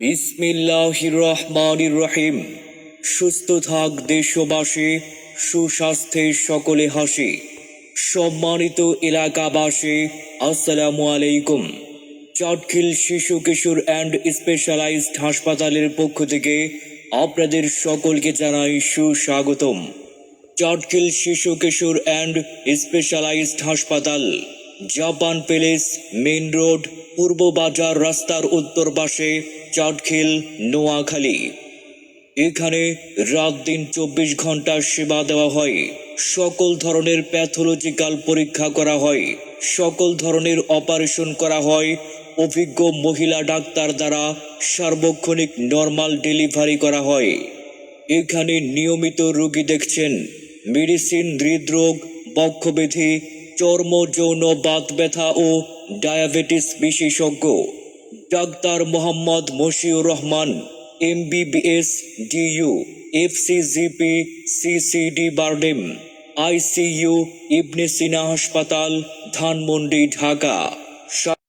বিসমিল্লাহ রহমান রহিম সুস্থ থাক দেশবাসী, সুস্বাস্থ্যে সকলে হাসি। সম্মানিত এলাকাবাসী, আসসালামু আলাইকুম। চটখিল শিশু কিশোর অ্যান্ড স্পেশালাইজড হাসপাতালের পক্ষ থেকে আপনাদের সকলকে জানাই সুস্বাগতম। চটখিল শিশু কিশোর অ্যান্ড স্পেশালাইজড হাসপাতাল, জাপান প্যালেস, মেইন রোড, পূর্ব বাজার রাস্তার উত্তর পাশে চটখিল নোয়াখালী। এখানে রাত দিন চব্বিশ ঘণ্টা সেবা দেওয়া হয়। সকল ধরনের প্যাথোলজিক্যাল পরীক্ষা করা হয়। সকল ধরনের অপারেশন করা হয়। অভিজ্ঞ মহিলা ডাক্তার দ্বারা সার্বক্ষণিক নর্মাল ডেলিভারি করা হয়। এখানে নিয়মিত রোগী দেখছেন। মেডিসিন, হৃদরোগ, বক্ষব্যাধি চর্ম যৌন বাত ব্যথা ও ডায়াবেটিস বিশেষজ্ঞ। Doctor Mohammad Moshiur Rahman MBBS DU FCGP CCD BIRDEM ICU Ibn Sina হাসপাতাল, ধানমন্ডি, ঢাকা।